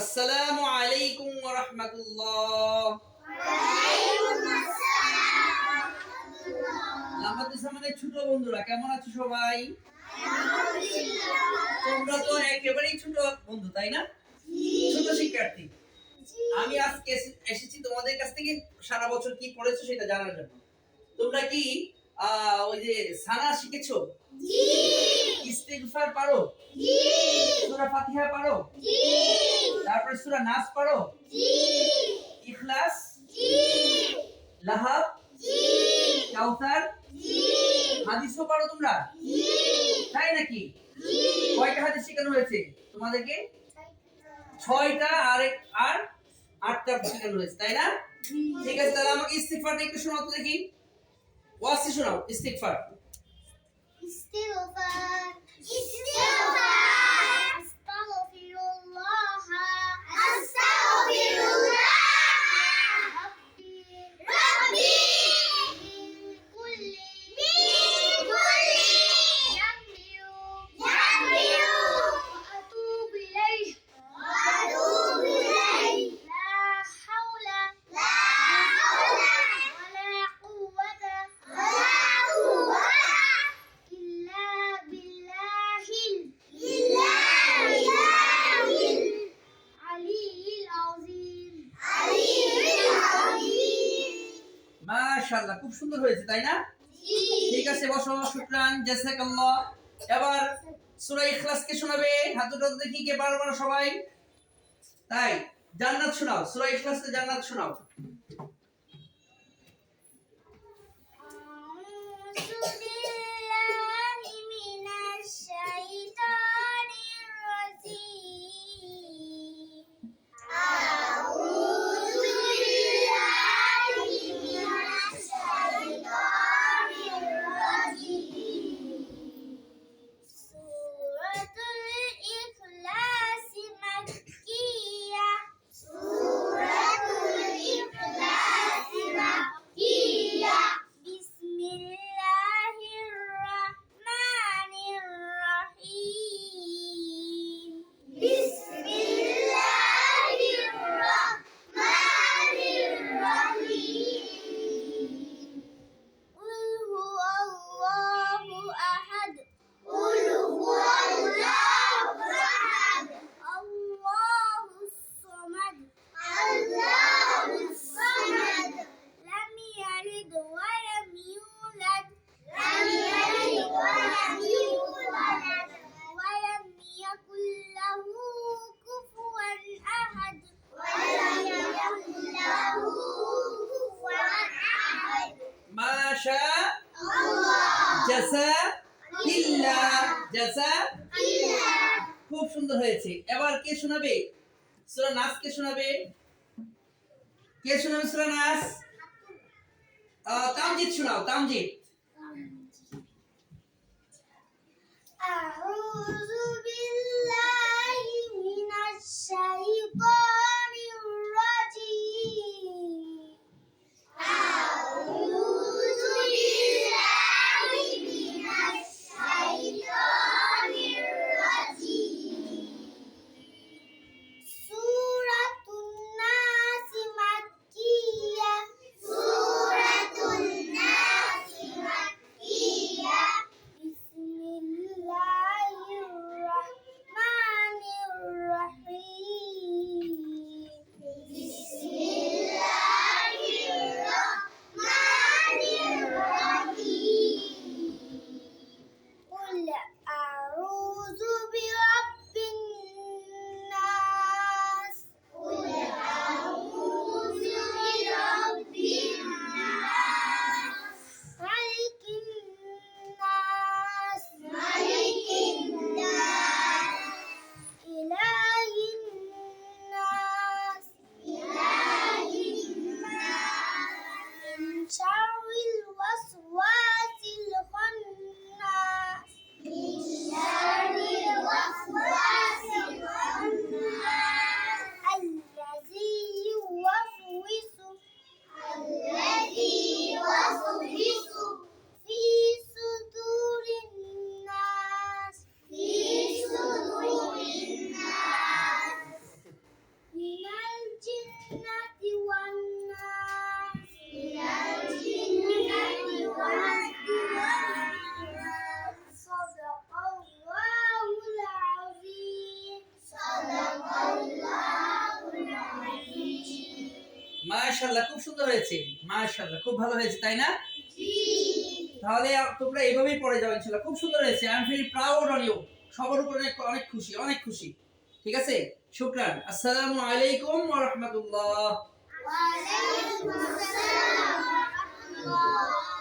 আসসালামু আলাইকুম ওয়া রাহমাতুল্লাহ। আমাদের সামনে ছোট বন্ধুরা, কেমন আছো সবাই? তোমরা তো একেবারেই ছোট বন্ধু, তাই না? ছোট শিক্ষার্থী। আমি আজকে এসেছি তোমাদের কাছ থেকে, সারা বছর কি পড়েছো সেটা জানার জন্য। তোমরা কি ওই যে সানা শিখেছো? ইস্তিগফার পারো? সূরা ফাতিহা পারো? তারপরে সূরা নাস পারো? ইখলাস? লাহাব? কাউসার হাদিসও পারো তোমরা? তাই নাকি? কয়টা হাদিস শেখানো হয়েছে তোমাদেরকে? ছয়টা আর আর আটটা শেখানো হয়েছে তাই না? ঠিক আছে তাহলে আমাকে ইস্তিগফারটা একটু শোনাও তো দেখি। ওয়াসি শোনাও ইস্তিগফার ইস্তিগফার মাশাআল্লাহ খুব সুন্দর হয়েছে তাই না? ঠিক আছে বসো শুকরান জাযাকাল্লাহ এবার সূরা ইখলাস কে শোনাবে হাত দুটো দেখি কে বারবার সবাই। তাই জান্নাত শোনাও সূরা ইখলাস কে জান্নাত শোনাও। খুব সুন্দর হয়েছে। এবার কে শোনাবে? সুরা নাস কে শোনাবে? কে শোনাবে সুরা নাস? কামজিৎ শোনাও কামজিৎ আউযু মাশাআল্লাহ খুব সুন্দর হয়েছে। মাশাআল্লাহ খুব ভালো হয়েছে তাই না? তাহলে তোমরা এইভাবেই পড়ে যাও ইনশাআল্লাহ। খুব সুন্দর হয়েছে। I am feel proud on you সবার উপরে অনেক খুশি অনেক খুশি। ঠিক আছে? শুকরান। আসসালামু আলাইকুম ওয়া রাহমাতুল্লাহ। ওয়া আলাইকুম আসসালাম